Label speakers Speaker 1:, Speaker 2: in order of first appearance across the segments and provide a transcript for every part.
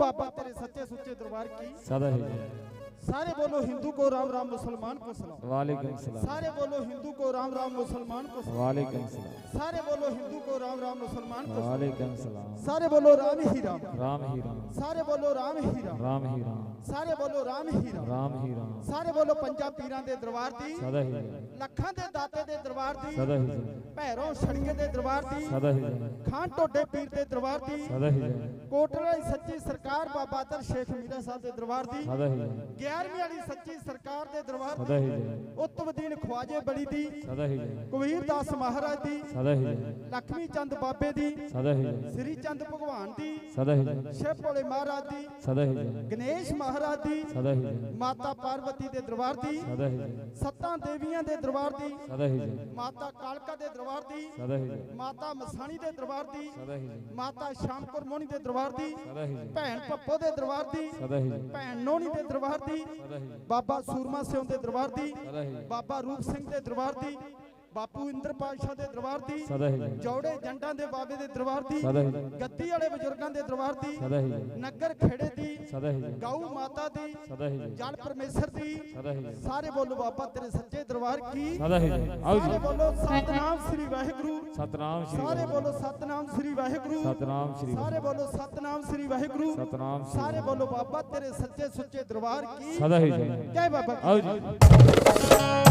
Speaker 1: ਬਾਬਾ ਤੇਰੇ ਸੱਚੇ ਸੁੱਚੇ
Speaker 2: ਦਰਬਾਰ ਕੀ? ਸਦਾ ਹੀ
Speaker 1: सारे बोलो हिंदू को राम राम मुसलमान को सलाम
Speaker 2: वालेकुम सलाम
Speaker 1: सारे बोलो हिंदू को राम राम मुसलमान को सलाम
Speaker 2: वालेकुम सलाम
Speaker 1: सारे बोलो हिंदू को राम राम मुसलमान को सलाम
Speaker 2: वालेकुम सलाम
Speaker 1: सारे बोलो राम ही राम
Speaker 2: राम ही राम
Speaker 1: सारे बोलो राम ही राम
Speaker 2: राम ही राम
Speaker 1: ਸਾਰੇ ਬੋਲੋ ਰਾਮ ਹੀ ਰਾਮ
Speaker 2: राम ही राम
Speaker 1: ਸਾਰੇ ਬੋਲੋ ਪੰਜਾਂ ਪੀਰਾਂ ਦੇ ਦਰਬਾਰ ਦੀ
Speaker 2: सदा ही जय
Speaker 1: ਲੱਖਾਂ ਦੇ ਦਾਤੇ ਦੇ ਦਰਬਾਰ ਦੀ
Speaker 2: सदा ही जय
Speaker 1: ਭੈਰੋਂ ਛੜਕੇ ਦੇ ਦਰਬਾਰ ਦੀ
Speaker 2: सदा ही जय
Speaker 1: ਖਾਨ ਟੋਡੇ ਪੀਰ ਦੇ ਦਰਬਾਰ ਦੀ
Speaker 2: सदा ही जय
Speaker 1: ਕੋਟਲਾ ਦੀ ਸੱਚੀ ਸਰਕਾਰ ਬਾਬਾ ਦਰ ਸ਼ੇਖ ਮੀਰਾ ਸਾਹਿਬ ਦੇ ਦਰਬਾਰ ਦੀ
Speaker 2: सदा ही जय
Speaker 1: 11ਵੀਂ ਵਾਲੀ ਸੱਚੀ ਸਰਕਾਰ ਦੇ ਦਰਬਾਰ
Speaker 2: ਸਦਾ ਹੀ ਜੈ
Speaker 1: ਉਤਵਦੀਨ ਖਵਾਜੇ ਬੜੀ ਦੀ
Speaker 2: ਸਦਾ ਹੀ ਜੈ
Speaker 1: ਕਬੀਰ ਦਾਸ ਮਹਾਰਾਜ ਦੀ
Speaker 2: ਸਦਾ ਹੀ ਜੈ
Speaker 1: ਲਖਮੀ ਚੰਦ ਬਾਬੇ ਦੀ
Speaker 2: ਸਦਾ ਹੀ ਜੈ
Speaker 1: ਸ੍ਰੀ ਚੰਦ ਭਗਵਾਨ ਦੀ
Speaker 2: ਸਦਾ ਹੀ ਜੈ
Speaker 1: ਸ਼ਿਵ ਭੋਲੇ ਮਹਾਰਾਜ ਦੀ
Speaker 2: ਸਦਾ ਹੀ ਜੈ
Speaker 1: ਗਣੇਸ਼ ਮਹਾਰਾਜ ਦੀ
Speaker 2: ਸਦਾ ਹੀ ਜੈ
Speaker 1: ਮਾਤਾ ਪਾਰਵਤੀ ਦੇ ਦਰਬਾਰ ਦੀ
Speaker 2: ਸਦਾ ਹੀ ਜੈ
Speaker 1: ਸੱਤਾਂ ਦੇਵੀਆਂ ਦੇ ਦਰਬਾਰ ਦੀ
Speaker 2: ਸਦਾ ਹੀ ਜੈ
Speaker 1: ਮਾਤਾ ਕਾਲਕਾ ਦੇ ਦਰਬਾਰ ਦੀ
Speaker 2: ਸਦਾ ਹੀ ਜੈ
Speaker 1: ਮਾਤਾ ਮਸਾਣੀ ਦੇ ਦਰਬਾਰ ਦੀ
Speaker 2: ਸਦਾ ਹੀ ਜੈ
Speaker 1: ਮਾਤਾ ਸ਼ਾਮਪੁਰ ਮੋਹਣੀ ਦੇ ਦਰਬਾਰ ਦੀ
Speaker 2: ਸਦਾ ਹੀ ਜੈ
Speaker 1: ਭੈਣ ਪੱਪੋ ਦੇ ਦਰਬਾਰ ਦੀ
Speaker 2: ਸਦਾ ਹੀ ਜੈ
Speaker 1: ਭੈਣ ਨੋਣੀ ਦੇ ਦਰਬਾਰ ਦੀ ਬਾਬਾ ਸੂਰਮਾ ਸਿੰਘ ਦੇ ਦਰਬਾਰ ਦੀ ਬਾਬਾ ਰੂਪ ਸਿੰਘ ਦੇ ਦਰਬਾਰ ਦੀ ਬਾਪੂ ਇੰਦਰ ਪਾਸ਼ਾ ਦੇ ਦਰਬਾਰ ਦੀ ਜੌੜੇ ਜੰਡਾਂ ਦੇ ਬਾਬੇ ਦੇ ਦਰਬਾਰ ਦੀ ਗੱਦੀ ਵਾਲੇ ਬਜ਼ੁਰਗਾਂ ਦੇ ਦਰਬਾਰ ਦੀ ਨਗਰ ਖੇੜੇ ਦੀ ਗਾਉ ਮਾਤਾ ਦੀ ਜਲ ਪਰਮੇਸ਼ਰ ਦੀ ਸਾਰੇ ਬੋਲੋ ਬਾਬਾ ਤੇਰੇ ਸੱਚੇ ਦਰਬਾਰ ਕੀ? ਸਾਰੇ ਬੋਲੋ ਸਤਨਾਮ ਸ੍ਰੀ ਵਾਹਿਗੁਰੂ।
Speaker 2: ਸਤਨਾਮ
Speaker 1: ਸ੍ਰੀ
Speaker 2: ਸਾਰੇ
Speaker 1: ਬੋਲੋ ਸਤਨਾਮ ਸ੍ਰੀ ਵਾਹਿਗੁਰੂ।
Speaker 2: ਸਤਨਾਮ ਸ੍ਰੀ
Speaker 1: ਸਾਰੇ ਬੋਲੋ ਸਤਨਾਮ ਸ੍ਰੀ ਵਾਹਿਗੁਰੂ।
Speaker 2: ਸਤਨਾਮ
Speaker 1: ਸਾਰੇ ਬੋਲੋ ਬਾਬਾ ਤੇਰੇ ਸੱਚੇ ਸੁੱਚੇ ਦਰਬਾਰ ਕੀ?
Speaker 2: ਸਦਾ ਹੀ। ਜੈ
Speaker 1: ਬਾਬਾ। ਆਓ ਜੀ।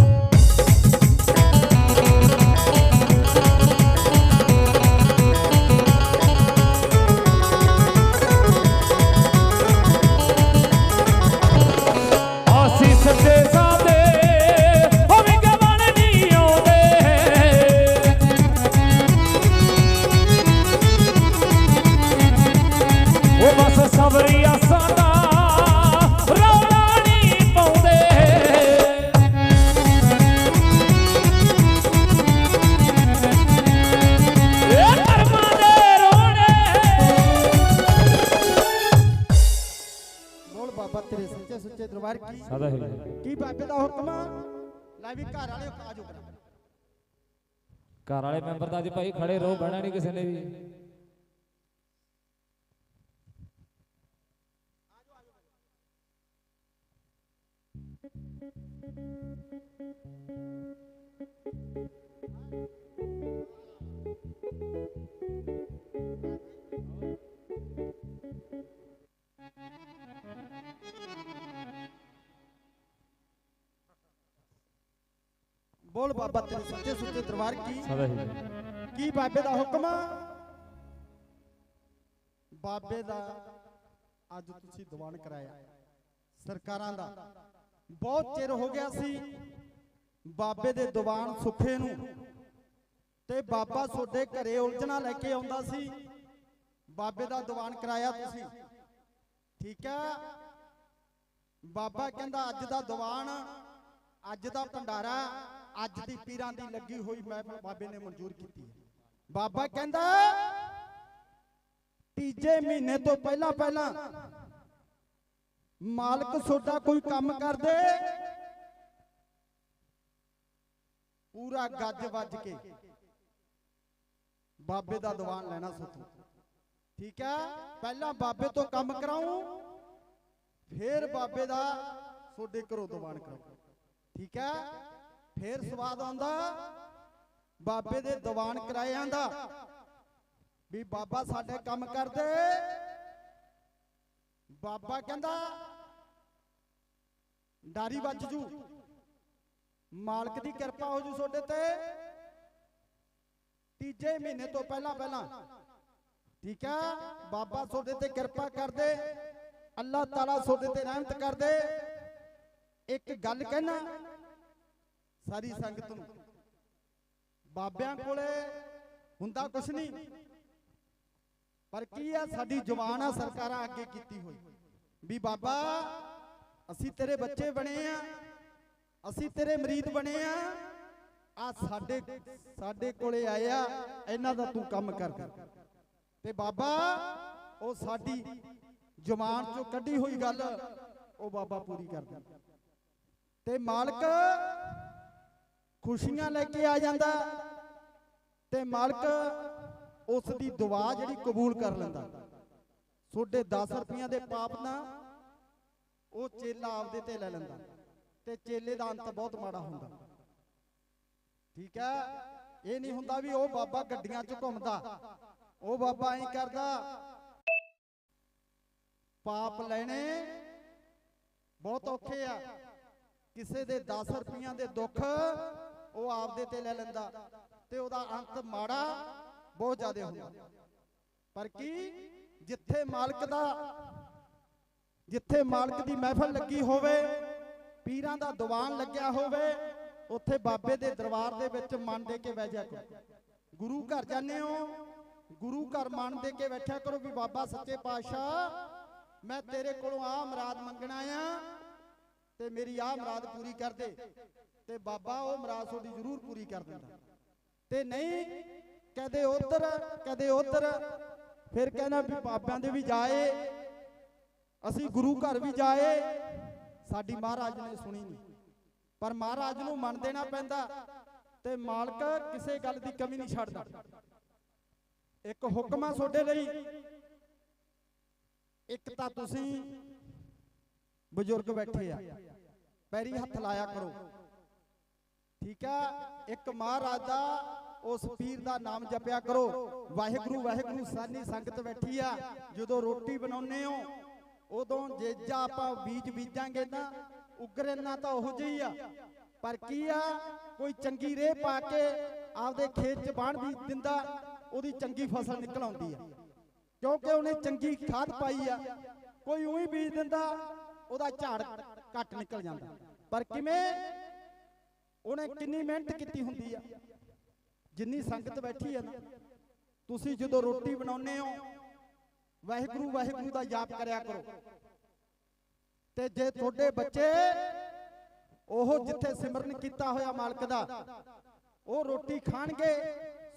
Speaker 1: Thank you. ਘਰ ਵਾਲੇ
Speaker 2: ਮੈਂਬਰ ਦਾ ਅੱਜ ਭਾਈ ਖੜੇ ਰਹੋ ਬਹਿਣਾ ਨਹੀਂ ਕਿਸੇ ਨੇ ਵੀ।
Speaker 1: ਬੋਲ ਬਾਬਾ ਤੇਰੇ ਸੱਚੇ ਸੁੱਚੇ ਦਰਬਾਰ ਕੀ। ਕੀ ਬਾਬੇ ਦਾ ਹੁਕਮ? ਬਾਬੇ ਦਾ ਅੱਜ ਤੁਸੀਂ ਦੀਵਾਨ ਕਰਾਇਆ। ਸਰਕਾਰਾਂ ਦਾ। ਬਹੁਤ ਚਿਰ ਹੋ ਗਿਆ ਸੀ ਬਾਬੇ ਦੇ ਦੀਵਾਨ ਸੁੱਖੇ ਨੂੰ ਤੇ ਬਾਬਾ ਤੁਹਾਡੇ ਘਰੇ ਉਲਝਣਾ ਲੈ ਕੇ ਆਉਂਦਾ ਸੀ। ਬਾਬੇ ਦਾ ਦੀਵਾਨ ਕਰਾਇਆ ਤੁਸੀਂ। ਠੀਕ ਹੈ ਬਾਬਾ ਕਹਿੰਦਾ ਅੱਜ ਦਾ ਦੀਵਾਨ ਅੱਜ ਦਾ ਭੰਡਾਰਾ ਅੱਜ ਦੀ ਪੀਰਾਂ ਦੀ ਲੱਗੀ ਹੋਈ ਮੈਂ ਬਾਬੇ ਨੇ ਮਨਜ਼ੂਰ ਕੀਤੀ ਹੈ। ਬਾਬਾ ਕਹਿੰਦਾ, ਤੀਜੇ ਮਹੀਨੇ ਤੋਂ ਪਹਿਲਾਂ ਪਹਿਲਾਂ ਮਾਲਕ ਤੁਹਾਡਾ ਕੋਈ ਕੰਮ ਕਰਦੇ ਪੂਰਾ ਗੱਜ ਵੱਜ ਕੇ ਬਾਬੇ ਦਾ ਦੀਵਾਨ ਲੈਣਾ ਸੋਤੋ। ਠੀਕ ਹੈ, ਪਹਿਲਾਂ ਬਾਬੇ ਤੋਂ ਕੰਮ ਕਰਾਉ, ਫੇਰ ਬਾਬੇ ਦਾ ਤੁਹਾਡੇ ਘਰੋਂ ਦੀਵਾਨ ਕਰਾਉ। ਠੀਕ ਹੈ ਫੇਰ ਸਵਾਦ ਆਉਂਦਾ। ਬਾਬੇ ਦੇ ਦੀਵਾਨ ਕਰਾਇਆਂ ਦਾ ਵੀ ਬਾਬਾ ਸਾਡੇ ਕੰਮ ਕਰਦੇ। ਬਾਬਾ ਕਹਿੰਦਾ, ਡਾਰੀ ਵੱਜ ਜੂ। ਮਾਲਕ ਦੀ ਕਿਰਪਾ ਹੋ ਜੂ ਤੁਹਾਡੇ ਤੇ। ਤੀਜੇ ਮਹੀਨੇ ਤੋਂ ਪਹਿਲਾਂ ਪਹਿਲਾਂ। ਠੀਕ ਹੈ ਬਾਬਾ ਤੁਹਾਡੇ ਤੇ ਕਿਰਪਾ ਕਰਦੇ। ਅੱਲਾਹ ਤਾਲਾ ਤੁਹਾਡੇ ਤੇ ਰਹਿਮਤ ਕਰਦੇ। ਇੱਕ ਗੱਲ ਕਹਿਣਾ ਸਾਰੀ ਸੰਗਤ ਨੂੰ। ਬਾਬਿਆਂ ਕੋਲੇ ਹੁੰਦਾ ਕੁਛ ਨਹੀਂ। ਪਰ ਕੀ ਆ ਸਾਡੀ ਜਵਾਨ ਆ ਸਰਕਾਰਾਂ ਅੱਗੇ ਕੀਤੀ ਹੋਈ। ਵੀ ਬਾਬਾ ਅਸੀਂ ਤੇਰੇ ਬੱਚੇ ਬਣੇ ਆ। ਅਸੀਂ ਤੇਰੇ ਮਰੀਦ ਬਣੇ ਆ। ਆ ਸਾਡੇ ਸਾਡੇ ਕੋਲੇ ਆਏ ਆ ਇਹਨਾਂ ਦਾ ਤੂੰ ਕੰਮ ਕਰ। ਤੇ ਬਾਬਾ ਉਹ ਸਾਡੀ ਜਵਾਨ ਚੋਂ ਕੱਢੀ ਹੋਈ ਗੱਲ ਉਹ ਬਾਬਾ ਪੂਰੀ ਕਰਦਾ ਤੇ ਮਾਲਕ ਖੁਸ਼ੀਆਂ ਲੈ ਕੇ ਆ ਜਾਂਦਾ ਤੇ ਮਾਲਕ ਉਸ ਦੀ ਦੁਆ ਜਿਹੜੀ ਕਬੂਲ ਕਰ ਲੈਂਦਾ। ਤੁਹਾਡੇ 10 ਰੁਪਈਆਂ ਦੇ ਪਾਪ ਨਾ ਉਹ ਚੇਲਾ ਆਪਦੇ ਤੇ ਲੈ ਲੈਂਦਾ ਤੇ ਚੇਲੇ ਦਾ ਅੰਤ ਬਹੁਤ ਮਾੜਾ ਹੁੰਦਾ। ਠੀਕ ਹੈ, ਇਹ ਨਹੀਂ ਹੁੰਦਾ ਵੀ ਉਹ ਬਾਬਾ ਗੱਡੀਆਂ 'ਚ ਘੁੰਮਦਾ, ਉਹ ਬਾਬਾ ਐਂ ਕਰਦਾ, ਪਾਪ ਲੈਣੇ ਬਹੁਤ ਔਖੇ ਆ। ਕਿਸੇ ਦੇ 10 ਰੁਪਈਆਂ ਦੇ ਦੁੱਖ ਉਹ ਆਪਦੇ ਤੇ ਲੈ ਲੈਂਦਾ ਤੇ ਉਹਦਾ ਅੰਤ ਮਾੜਾ, ਬਹੁਤ ਜ਼ਿਆਦਾ ਹੁੰਦਾ। ਪਰ ਕੀ? ਜਿੱਥੇ ਮਾਲਕ ਦਾ ਜਿੱਥੇ ਮਾਲਕ ਦੀ ਮਹਿਫਲ ਲੱਗੀ ਹੋਵੇ, ਪੀਰਾਂ ਦਾ ਦੀਵਾਨ ਲੱਗਿਆ ਹੋਵੇ, ਉੱਥੇ ਬਾਬੇ ਦੇ ਦਰਬਾਰ ਦੇ ਵਿੱਚ ਮਨ ਦੇ ਕੇ ਬਹਿ ਜਾ ਕਰੋ। ਗੁਰੂ ਘਰ ਜਾਂਦੇ ਹੋ, ਗੁਰੂ ਘਰ ਮਨ ਦੇ ਕੇ ਬੈਠਿਆ ਕਰੋ ਵੀ ਬਾਬਾ ਸੱਚੇ ਪਾਤਸ਼ਾਹ, ਮੈਂ ਤੇਰੇ ਕੋਲੋਂ ਆ ਮੁਰਾਦ ਮੰਗਣਾ ਆ ਤੇ ਮੇਰੀ ਆ ਮੁਰਾਦ ਪੂਰੀ ਕਰ ਦੇ। ਤੇ ਬਾਬਾ ਉਹ ਮਰਾਦ ਤੁਹਾਡੀ ਜ਼ਰੂਰ ਪੂਰੀ ਕਰ ਦਿੰਦਾ। ਤੇ ਨਹੀਂ, ਕਦੇ ਉਧਰ ਕਦੇ ਉਧਰ, ਫਿਰ ਕਹਿੰਦਾ ਵੀ ਬਾਬਿਆਂ ਦੇ ਵੀ ਜਾਏ, ਅਸੀਂ ਗੁਰੂ ਘਰ ਵੀ ਜਾਏ, ਸਾਡੀ ਮਹਾਰਾਜ ਨੇ ਸੁਣੀ ਨਹੀਂ। ਪਰ ਮਹਾਰਾਜ ਨੂੰ ਮੰਨ ਦੇਣਾ ਪੈਂਦਾ ਤੇ ਮਾਲਕ ਕਿਸੇ ਗੱਲ ਦੀ ਕਮੀ ਨਹੀਂ ਛੱਡਦਾ। ਇੱਕ ਹੁਕਮ ਆ ਤੁਹਾਡੇ ਲਈ, ਇੱਕ ਤਾਂ ਤੁਸੀਂ ਬਜ਼ੁਰਗ ਬੈਠੇ ਆ, ਪੈਰੀ ਹੱਥ ਲਾਇਆ ਕਰੋ। ਠੀਕ ਹੈ, ਇੱਕ ਮਹਾਰਾਜ ਦਾ ਉਸ ਪੀਰ ਦਾ ਨਾਮ ਜਪਿਆ ਕਰੋ। ਵਾਹਿਗੁਰੂ ਵਾਹਿਗੁਰੂ, ਸਾਨੀ ਸੰਗਤ ਬੈਠੀ ਆ, ਜਦੋਂ ਰੋਟੀ ਬਣਾਉਨੇ ਹੋ, ਉਦੋਂ ਜੇਜਾ ਆਪਾਂ ਬੀਜ ਬੀਜਾਂਗੇ ਨਾ ਉਗਰਨਾ ਤਾਂ ਉਹੋ ਜਿਹੀ ਆ। ਪਰ ਕੀ ਆ, ਕੋਈ ਚੰਗੀ ਰੇਹ ਪਾ ਕੇ ਆਪਦੇ ਖੇਤ 'ਚ ਬਾਣ ਬੀਜ ਦਿੰਦਾ, ਉਹਦੀ ਚੰਗੀ ਫਸਲ ਨਿਕਲ ਆਉਂਦੀ ਆ। ਕਿਉਂਕਿ ਉਹਨੇ ਚੰਗੀ ਖਾਦ ਪਾਈ ਆ, ਕੋਈ ਉਹੀ ਬੀਜ ਦਿੰਦਾ, ਉਹਦਾ ਝਾੜ ਘੱਟ ਨਿਕਲ ਜਾਂਦਾ। ਪਰ ਕਿਵੇਂ? ਉਹਨੇ ਕਿੰਨੀ ਮਿਹਨਤ ਕੀਤੀ ਹੁੰਦੀ ਆ? ਜਿੰਨੀ ਸੰਗਤ ਬੈਠੀ ਆ ਨਾ। ਤੁਸੀਂ ਜਦੋਂ ਰੋਟੀ ਬਣਾਉਨੇ ਹੋ ਵਾਹਿਗੁਰੂ ਵਾਹਿਗੁਰੂ ਦਾ ਜਾਪ ਕਰਿਆ ਕਰੋ। ਤੇ ਜੇ ਤੁਹਾਡੇ ਬੱਚੇ ਉਹ ਜਿੱਥੇ ਸਿਮਰਨ ਕੀਤਾ ਹੋਇਆ ਮਾਲਕ ਦਾ ਉਹ ਰੋਟੀ ਖਾਣਗੇ।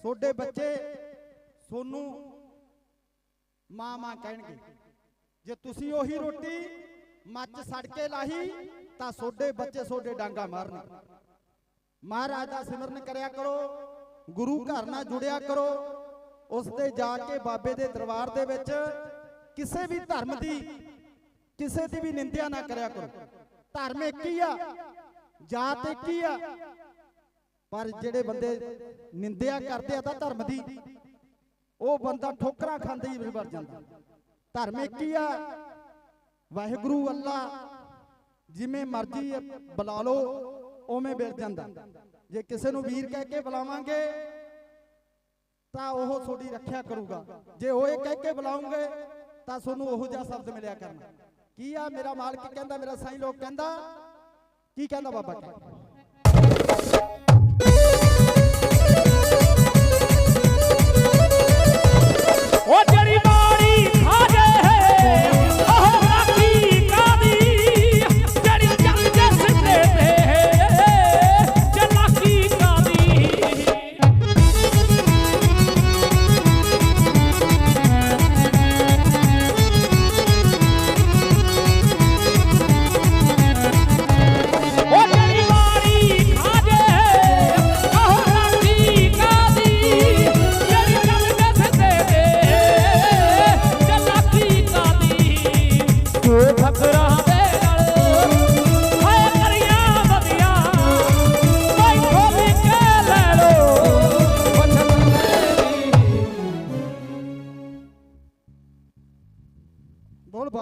Speaker 1: ਤੁਹਾਡੇ ਬੱਚੇ ਸੋਨੂੰ ਮਾਂ ਮਾਂ ਕਹਿਣਗੇ। ਜੇ ਤੁਸੀਂ ਉਹੀ ਰੋਟੀ ਮੱਚ ਸੜ ਕੇ ਲਾਹੀ ਤਾਂ ਤੁਹਾਡੇ ਬੱਚੇ ਤੁਹਾਡੇ ਡਾਂਗਾ ਮਾਰਨਗੇ। ਮਹਾਰਾਜ ਦਾ ਸਿਮਰਨ ਕਰਿਆ ਕਰੋ, ਗੁਰੂ ਘਰ ਨਾਲ ਜੁੜਿਆ ਕਰੋ ਉਸ ਤੇ ਜਾ ਕੇ ਬਾਬੇ ਦੇ ਦਰਬਾਰ ਦੇ ਵਿੱਚ ਕਿਸੇ ਵੀ ਧਰਮ ਦੀ, ਕਿਸੇ ਦੀ ਵੀ ਨਿੰਦਿਆ ਨਾ ਕਰਿਆ ਕਰੋ। ਧਰਮ ਇੱਕ ਹੀ ਆ, ਜਾਤ ਇੱਕ ਹੀ ਆ, ਪਰ ਜਿਹੜੇ ਬੰਦੇ ਨਿੰਦਿਆ ਕਰਦੇ ਆ ਤਾਂ ਧਰਮ ਦੀ, ਉਹ ਬੰਦਾ ਠੋਕਰਾਂ ਖਾਂਦੇ ਹੀ ਵਰ ਜਾਂਦਾ। ਧਰਮ ਇੱਕ ਹੀ ਆ, ਵਾਹਿਗੁਰੂ ਅੱਲਾ, ਜਿਵੇਂ ਮਰਜ਼ੀ ਬੁਲਾ ਲਓ। ਉਵੇਂ ਮਿਲ ਜਾਂਦਾ। ਜੇ ਕਿਸੇ ਨੂੰ ਵੀਰ ਕਹਿ ਕੇ ਬੁਲਾਵਾਂਗੇ, ਤਾਂ ਉਹ ਤੁਹਾਡੀ ਰੱਖਿਆ ਕਰੂਗਾ। ਜੇ ਉਹ ਇਹ ਕਹਿ ਕੇ ਬੁਲਾਉਂਗੇ, ਤਾਂ ਤੁਹਾਨੂੰ ਉਹੋ ਜਿਹਾ ਸ਼ਬਦ ਮਿਲਿਆ ਕਰਨਾ। ਕੀ ਆ ਮੇਰਾ ਮਾਲਕ ਕਹਿੰਦਾ, ਮੇਰਾ ਸਾਈਂ ਲੋਕ ਕਹਿੰਦਾ? ਕੀ ਕਹਿੰਦਾ ਬਾਬਾ ਕਹਿੰਦਾ
Speaker 3: ਉਹ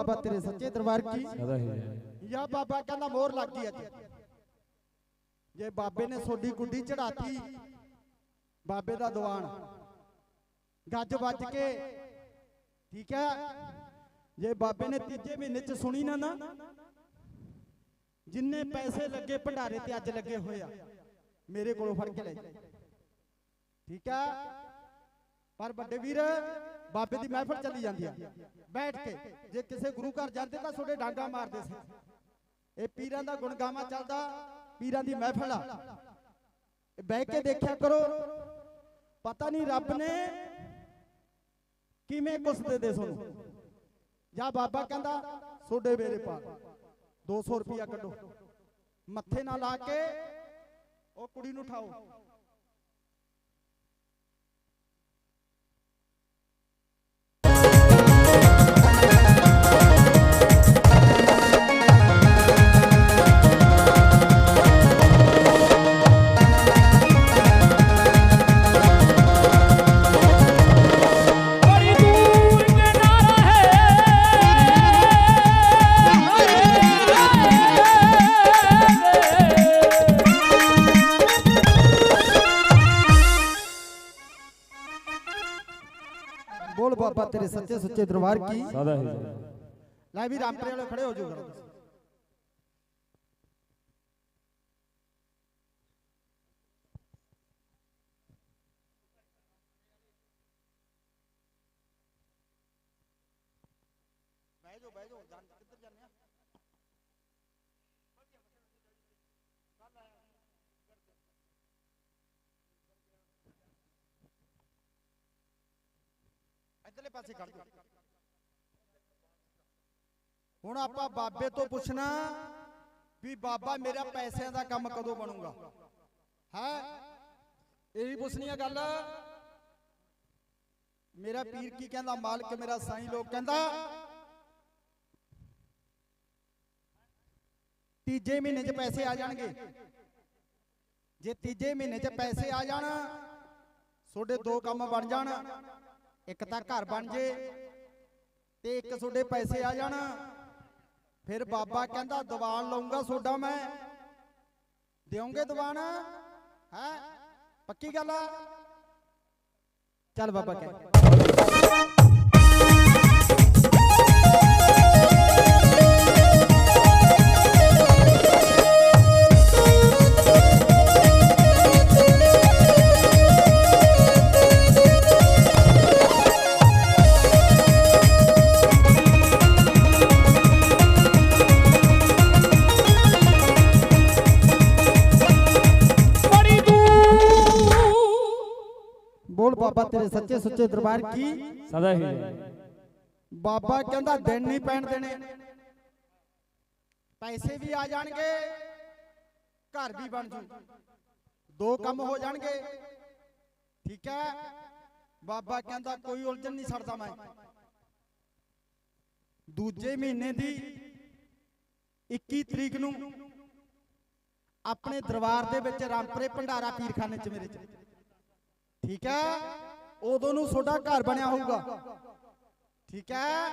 Speaker 1: ਬਾਬਾ ਤੇਰੇ ਸੱਚੇ ਦਰਬਾਰ ਕੀ?
Speaker 2: ਸਦਾ ਹੀ
Speaker 1: ਯਾ ਬਾਬਾ ਕਹਿੰਦਾ ਮੋਹਰ ਲੱਗ ਗਈ ਅੱਜ। ਜੇ ਬਾਬੇ ਨੇ ਸੋਡੀ ਗੁੱਡੀ ਚੜਾਤੀ ਬਾਬੇ ਦਾ ਦੀਵਾਨ। ਗੱਜ ਵੱਜ ਕੇ। ਠੀਕ ਹੈ? ਜੇ ਬਾਬੇ ਨੇ ਤੀਜੇ ਮਹੀਨੇ ਚ ਸੁਣੀ ਨਾ ਨਾ ਜਿੰਨੇ ਪੈਸੇ ਲੱਗੇ ਭੰਡਾਰੇ ਤੇ ਅੱਜ ਲੱਗੇ ਹੋਏ ਆ ਮੇਰੇ ਕੋਲੋਂ ਫੜ ਕੇ ਲੈ ਜਾ। ਠੀਕ ਹੈ? ਪਰ ਵੱਡੇ ਵੀਰ, ਬਾਬੇ ਦੀ ਮਹਿਫਲ ਚੱਲੀ ਜਾਂਦੀ ਆ। ਬੈਠ ਕੇ, ਜੇ ਕਿਸੇ ਗੁਰੂ ਘਰ ਜਾਂਦੇ ਤਾਂ ਤੁਹਾਡੇ ਡਾਂਗਾ ਮਾਰਦੇ ਸੀ। ਇਹ ਪੀਰਾਂ ਦਾ ਗੁਣਗਾਵਾ ਚੱਲਦਾ, ਪੀਰਾਂ ਦੀ ਮਹਿਫਲ ਆ। ਬਹਿ ਕੇ ਦੇਖਿਆ ਕਰੋ, ਪਤਾ ਨਹੀਂ ਰੱਬ ਨੇ ਕਿਵੇਂ ਕੁਛ ਦੇ ਦੇ ਤੁਹਾਨੂੰ। ਜਾਂ ਬਾਬਾ ਕਹਿੰਦਾ, ਤੁਹਾਡੇ ਮੇਰੇ ਪਾ 200 ਰੁਪਿਆ ਕੱਢੋ। ਮੱਥੇ ਨਾਲ ਲਾ ਕੇ ਉਹ ਕੁੜੀ ਨੂੰ ਉਠਾਓ। ਤੇਰੇ ਸੱਚੇ ਸੁੱਚੇ ਦਰਬਾਰ ਕੀ
Speaker 2: ਸਦਾ ਹੀ ਜੈ।
Speaker 1: ਲੈ ਵੀ ਰਾਮਪੁਰੇ ਵਾਲੇ ਖੜੇ ਹੋ ਜਾਓ ਜਰਾ ਤੁਸੀਂ। ਬਹਿ ਜਾਓ ਬਹਿ ਜਾਓ ਜਾਣ ਕਿੱਧਰ ਜਾਂਦੇ ਆ ਇੱਧਰਲੇ ਪਾਸੇ ਖੜ ਜਾਓ। ਹੁਣ ਆਪਾਂ ਬਾਬੇ ਤੋਂ ਪੁੱਛਣਾ ਵੀ ਬਾਬਾ ਮੇਰਾ ਪੈਸਿਆਂ ਦਾ ਕੰਮ ਕਦੋਂ ਬਣੂਗਾ? ਹੈ? ਇਹ ਪੁੱਛਣੀ ਆ ਗੱਲ। ਮੇਰਾ ਪੀਰ ਕੀ ਕਹਿੰਦਾ? ਮਾਲਕ ਮੇਰਾ ਸਾਈਂ ਲੋਕ ਕਹਿੰਦਾ ਤੀਜੇ ਮਹੀਨੇ 'ਚ ਪੈਸੇ ਆ ਜਾਣਗੇ। ਜੇ ਤੀਜੇ ਮਹੀਨੇ 'ਚ ਪੈਸੇ ਆ ਜਾਣ ਤੁਹਾਡੇ ਦੋ ਕੰਮ ਬਣ ਜਾਣ। ਇੱਕ ਤਾਂ ਘਰ ਬਣ ਜੇ ਤੇ ਇੱਕ ਤੁਹਾਡੇ ਪੈਸੇ ਆ ਜਾਣ। ਫਿਰ ਬਾਬਾ ਕਹਿੰਦਾ ਦੀਵਾਨ ਲਾਉਂਗਾ ਤੁਹਾਡਾ ਮੈਂ। ਦਿਓਗੇ ਦੀਵਾਨ? ਹੈ? ਪੱਕੀ ਗੱਲ ਆ? ਚੱਲ ਬਾਬਾ ਕਹਿ। ਬਾਬਾ ਤੇਰੇ ਸੱਚੇ ਸੁੱਚੇ ਦਰਬਾਰ ਕੀ?
Speaker 2: ਸਦਾ ਹੀ।
Speaker 1: ਬਾਬਾ ਕਹਿੰਦਾ ਦਿਨ ਨਹੀਂ ਪੈਣ ਦੇਣੇ। ਪੈਸੇ ਵੀ ਆ ਜਾਣਗੇ ਘਰ ਵੀ ਬਣ ਜੂ। ਦੋ ਕੰਮ ਹੋ ਜਾਣਗੇ। ਠੀਕ ਹੈ? ਬਾਬਾ ਕਹਿੰਦਾ ਕੋਈ ਉਲਝਣ ਨਹੀਂ ਛੱਡਦਾ ਮੈਂ। ਦੂਜੇ ਮਹੀਨੇ ਦੀ 21 ਤਰੀਕ ਨੂੰ ਆਪਣੇ ਦਰਬਾਰ ਦੇ ਵਿੱਚ ਰਾਮਪੁਰੇ ਭੰਡਾਰਾ ਪੀਰਖਾਨੇ ਚ ਮੇਰੇ ਚ। ਠੀਕ ਹੈ? ਉਦੋਂ ਨੂੰ ਤੁਹਾਡਾ ਘਰ ਬਣਿਆ ਹੋਊਗਾ। ਠੀਕ ਹੈ?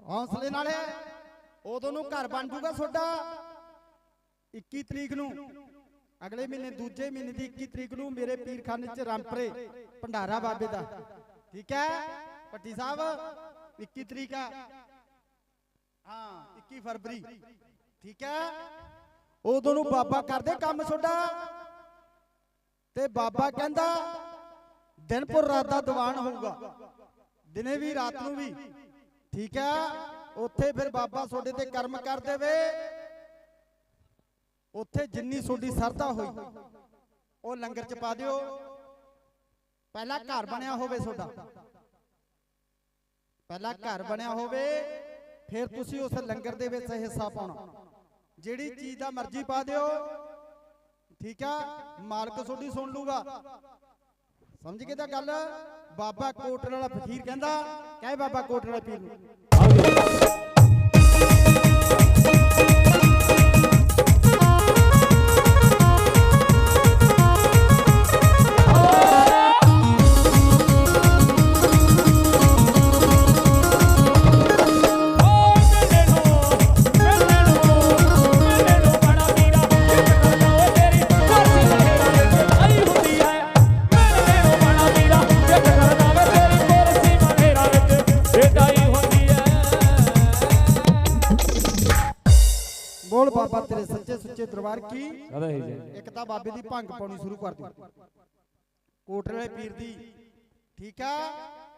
Speaker 1: ਹੌਸਲੇ ਨਾਲ ਉਦੋਂ ਨੂੰ ਘਰ ਬਣ ਜੂਗਾ ਤੁਹਾਡਾ। 21 ਤਰੀਕ ਨੂੰ। ਅਗਲੇ ਮਹੀਨੇ, ਦੂਜੇ ਮਹੀਨੇ ਦੀ 21 ਤਰੀਕ ਨੂੰ ਮੇਰੇ ਪੀਰਖਾਨੇ ਚ ਰਾਮਪਰੇ, ਭੰਡਾਰਾ ਬਾਬੇ ਦਾ। ਠੀਕ ਹੈ? ਪੱਟੀ ਸਾਹਿਬ 21 ਤਰੀਕ ਆ ਹਾਂ 21 ਫਰਵਰੀ। ਠੀਕ ਹੈ? ਉਦੋਂ ਨੂੰ ਬਾਬਾ ਕਰਦੇ ਕੰਮ ਤੁਹਾਡਾ। ਤੇ ਬਾਬਾ ਕਹਿੰਦਾ, ਦਿਨ ਰਾਤ ਦਾ ਦੀਵਾਨ ਹੋਊਗਾ। ਦਿਨੇ ਵੀ, ਰਾਤ ਨੂੰ ਵੀ। ਠੀਕ ਹੈ? ਉੱਥੇ ਫਿਰ ਬਾਬਾ ਤੁਹਾਡੇ ਤੇ ਕਰਮ ਕਰ ਦੇਵੇ। ਉੱਥੇ ਜਿੰਨੀ ਤੁਹਾਡੀ ਸਰਦਾ ਹੋਈ, ਉਹ ਲੰਗਰ ਚ ਪਾ ਦਿਓ। ਪਹਿਲਾਂ ਘਰ ਬਣਿਆ ਹੋਵੇ ਤੁਹਾਡਾ। ਪਹਿਲਾਂ ਘਰ ਬਣਿਆ ਹੋਵੇ, ਫਿਰ ਤੁਸੀਂ ਉਸ ਲੰਗਰ ਦੇ ਵਿੱਚ ਹਿੱਸਾ ਪਾਉਣਾ। ਜਿਹੜੀ ਚੀਜ਼ ਦਾ ਮਰਜ਼ੀ ਪਾ ਦਿਓ। ਠੀਕ ਆ, ਮਾਲਕ ਤੁਹਾਡੀ ਸੁਣ ਲੂਗਾ। ਸਮਝ ਗਏ ਤਾਂ ਗੱਲ? ਬਾਬਾ ਕੋਟੜ ਵਾਲਾ ਫਕੀਰ ਕਹਿੰਦਾ, ਕਹੇ ਬਾਬਾ ਕੋਟੜ ਵਾਲੇ ਪੀਰ ਨੂੰ।
Speaker 2: ਜੈ।
Speaker 1: ਬਾਬੇ ਦੀ ਭੰਗ ਪਾਉਣੀ ਸ਼ੁਰੂ ਕਰ ਦਿਓ ਕੋਟੜ ਪੀਰ ਦੀ, ਠੀਕ ਆ?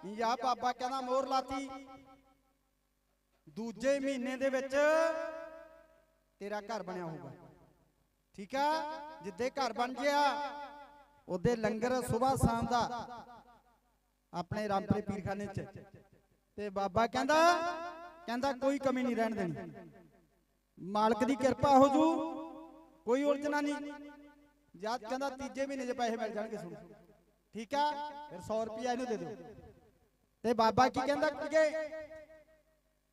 Speaker 1: ਯਾ ਬਾਬਾ ਕਹਿੰਦਾ ਮੋਹਰ ਲਾਤੀ। ਦੂਜੇ ਮਹੀਨੇ ਦੇ ਵਿੱਚ ਤੇਰਾ ਘਰ ਬਣਿਆ ਹੋਊਗਾ। ਠੀਕ ਆ? ਜਿੱਦੇ ਘਰ ਬਣ ਗਿਆ, ਉਹਦੇ ਲੰਗਰ ਸਵੇਰ ਸ਼ਾਮ ਦਾ, ਆਪਣੇ ਰਾਮਪੁਰੇ ਪੀਰਖਾਨੇ ਚ। ਤੇ ਬਾਬਾ ਕਹਿੰਦਾ ਕਹਿੰਦਾ ਕੋਈ ਕਮੀ ਨਹੀਂ ਰਹਿਣ ਦੇਣੀ। ਮਾਲਕ ਦੀ ਕਿਰਪਾ ਹੋ ਜੂ, ਕੋਈ ਉਲਝਣਾ ਨਹੀਂ। ਜਦ ਕਹਿੰਦਾ ਤੀਜੇ ਮਹੀਨੇ 'ਚ ਪੈਸੇ ਮਿਲ ਜਾਣਗੇ ਤੁਹਾਨੂੰ ਠੀਕ ਆ? ਫਿਰ 100 ਰੁਪਿਆ ਇਹਨੂੰ ਦੇ ਦਿਓ। ਤੇ ਬਾਬਾ ਕੀ ਕਹਿੰਦਾ ਕਿ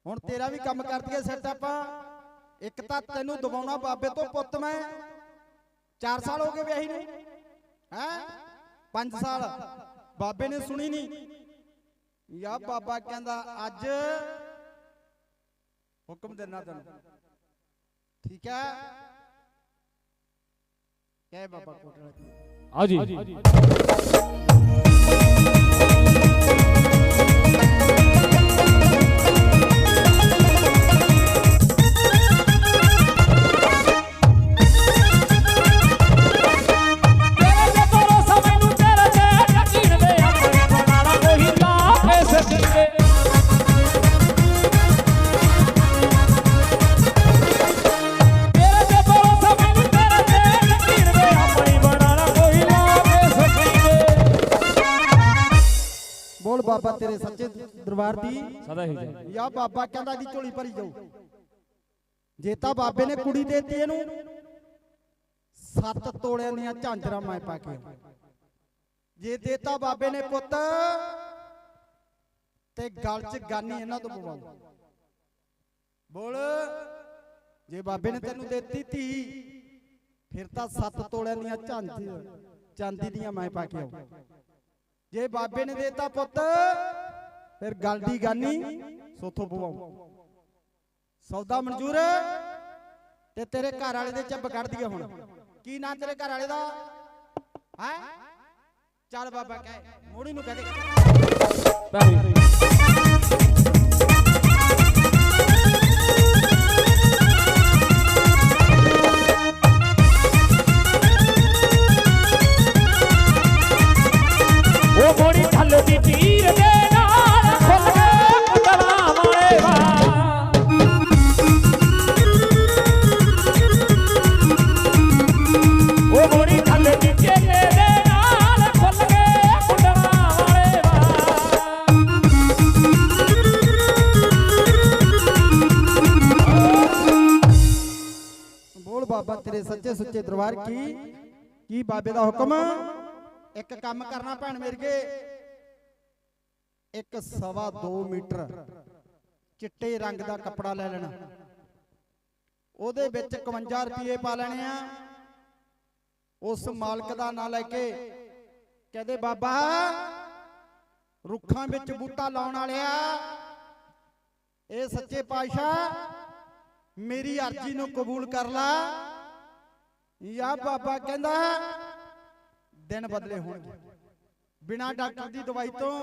Speaker 1: ਹੁਣ ਤੇਰਾ ਵੀ ਕੰਮ ਕਰ ਦਈਏ ਸੈੱਟ ਆਪਾਂ। ਇੱਕ ਤਾਂ ਤੈਨੂੰ ਦਵਾਉਣਾ ਬਾਬੇ ਤੋਂ ਪੁੱਤ ਮੈਂ। 4 ਸਾਲ ਹੋ ਗਏ ਵਿਆਹੀ ਨੂੰ। ਹੈ? 5 ਸਾਲ। ਬਾਬੇ ਨੇ ਸੁਣੀ ਨਹੀਂ ਯਾ ਬਾਬਾ ਕਹਿੰਦਾ ਅੱਜ ਹੁਕਮ ਦੇਣਾ ਤੈਨੂੰ। ਠੀਕ ਹੈ જય
Speaker 2: હાજી. ਜੀ
Speaker 1: ਬਾਬਾ ਤੇਰੇ ਸੱਚੇ ਦਰਬਾਰ ਦੀ
Speaker 2: ਸਦਾ ਹੀ ਜੈ
Speaker 1: ਯਾ ਬਾਬਾ ਕਹਿੰਦਾ ਦੀ ਝੋਲੀ ਭਰੀ ਜਾਊ। ਜੇ ਤਾਂ ਬਾਬੇ ਨੇ ਕੁੜੀ ਦੇਤੀ ਇਹਨੂੰ ਸੱਤ ਤੋਲਿਆਂ ਦੀਆਂ ਝਾਂਜਰਾਂ ਮੈਂ ਪਾ ਕੇ। ਜੇ ਦੇਤਾ ਬਾਬੇ ਨੇ ਪੁੱਤ ਤੇ ਗਲ 'ਚ ਗਾਨੀ ਇਹਨਾਂ ਤੋਂ ਪਵਾਉ ਬੋਲ ਜੇ ਬਾਬੇ ਨੇ ਤੈਨੂੰ ਦੇਤੀ ਧੀ ਫਿਰ ਤਾਂ ਸੱਤ ਤੋਲਿਆਂ ਦੀਆਂ ਝਾਂਜੀ ਚਾਂਦੀ ਦੀਆਂ ਮੈਂ ਪਾ ਕੇ ਆਉ ਜੇ ਬਾਬੇ ਨੇ ਦੇਤਾ ਪੁੱਤ, ਫਿਰ ਗਲ ਦੀ ਗਾਨੀ ਸੋਥੋਂ ਪਵਾਉ। ਸੌਦਾ ਮਨਜ਼ੂਰ ਤੇ ਤੇਰੇ ਘਰ ਵਾਲੇ ਦੇ ਚੱਬ ਕੱਢ ਦਈਏ ਹੁਣ। ਕੀ ਨਾਂ ਤੇਰੇ ਘਰ ਵਾਲੇ ਦਾ? ਹੈ? ਚੱਲ ਬਾਬਾ ਕਹਿ, ਮੋੜੀ ਨੂੰ ਕਹਦੇ
Speaker 2: ਪੈਰੀ
Speaker 1: ਬਾਬਾ ਸੱਚੇ ਸੁੱਚੇ ਦਰਬਾਰ ਕੀ? ਕੀ ਬਾਬੇ ਦਾ ਹੁਕਮ? ਇੱਕ ਕੰਮ ਕਰਨਾ ਭੈਣ ਮੇਰਗੇ। ਇੱਕ ਸਵਾ 2 ਮੀਟਰ ਚਿੱਟੇ ਰੰਗ ਦਾ ਕੱਪੜਾ ਲੈ ਲੈਣਾ। ਉਹਦੇ ਵਿੱਚ 51 ਰੁਪਏ ਪਾ ਲੈਣੇ ਆ। ਉਸ ਮਾਲਕ ਦਾ ਨਾਂ ਲੈ ਕੇ ਕਹਦੇ, ਬਾਬਾ, ਰੁੱਖਾਂ ਵਿੱਚ ਬੂਟਾ ਲਾਉਣ ਵਾਲਿਆ। ਇਹ ਸੱਚੇ ਪਾਤਸ਼ਾਹ, ਮੇਰੀ ਅਰਜ਼ੀ ਨੂੰ ਕਬੂਲ ਕਰ ਲਾ। ਯਾ ਬਾਬਾ ਕਹਿੰਦਾ ਦਿਨ ਬਦਲੇ ਹੋਣਗੇ। ਬਿਨਾ ਡਾਕਟਰ ਦੀ ਦਵਾਈ ਤੋਂ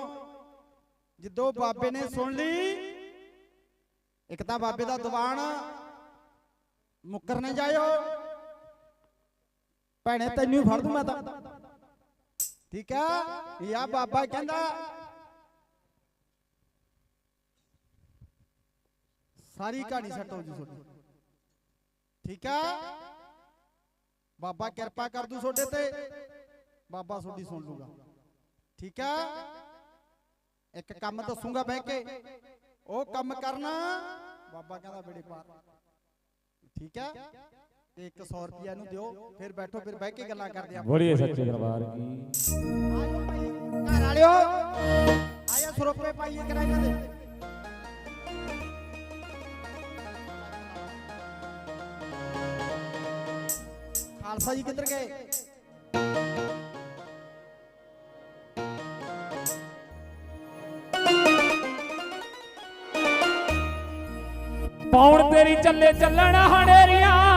Speaker 1: ਜਦੋਂ ਬਾਬੇ ਨੇ ਸੁਣ ਲਈ, ਇੱਕ ਤਾਂ ਬਾਬੇ ਦਾ ਦੀਵਾਨ ਮੁੱਕਰ ਨੇ ਜਾਇਓ। ਭੈਣੇ, ਤੈਨੂੰ ਫੜ ਦੂੰ ਮੈਂ ਤਾਂ। ਠੀਕ ਆ ਯਾ ਬਾਬਾ ਕਹਿੰਦਾ, ਸਾਰੀ ਕਹਾਣੀ ਸੈੱਟ ਹੋ ਜੂ ਤੁਹਾਡੀ। ਠੀਕ ਆ ਬਾਬਾ ਕਿਰਪਾ ਕਰ ਦੂ ਤੁਹਾਡੇ ਤੇ। ਬਾਬਾ ਤੁਹਾਡੀ ਸੁਣ ਲੂਗਾ। ਠੀਕ ਆ? ਇੱਕ ਕੰਮ ਦੱਸੂਗਾ ਬਹਿ ਕੇ। ਉਹ ਕੰਮ ਕਰਨਾ। ਬਾਬਾ ਕਹਿੰਦਾ ਬੇੜੇ ਪਾਰ। ਠੀਕ ਆ? ਤੇ 100 ਰੁਪਿਆ ਇਹਨੂੰ ਦਿਓ। ਫਿਰ ਬੈਠੋ ਫਿਰ ਬਹਿ ਕੇ ਗੱਲਾਂ ਕਰਦੇ ਆ
Speaker 2: ਬੋਲੀਏ ਸੱਚੇ ਦਰਬਾਰ ਕੀ
Speaker 1: ਘਰ ਵਾਲਿਓ। ਆਇਆ ਸਰੋਪੇ ਪਾਈਏ ਕਰਾ ਇਹਨਾਂ ਦੇ। ਖਾਲਸਾ ਜੀ ਕਿੱਧਰ ਗਏ?
Speaker 3: ਪੌਣ ਤੇਰੀ ਚੱਲੇ ਚੱਲਣ ਹਨੇਰੀਆਂ।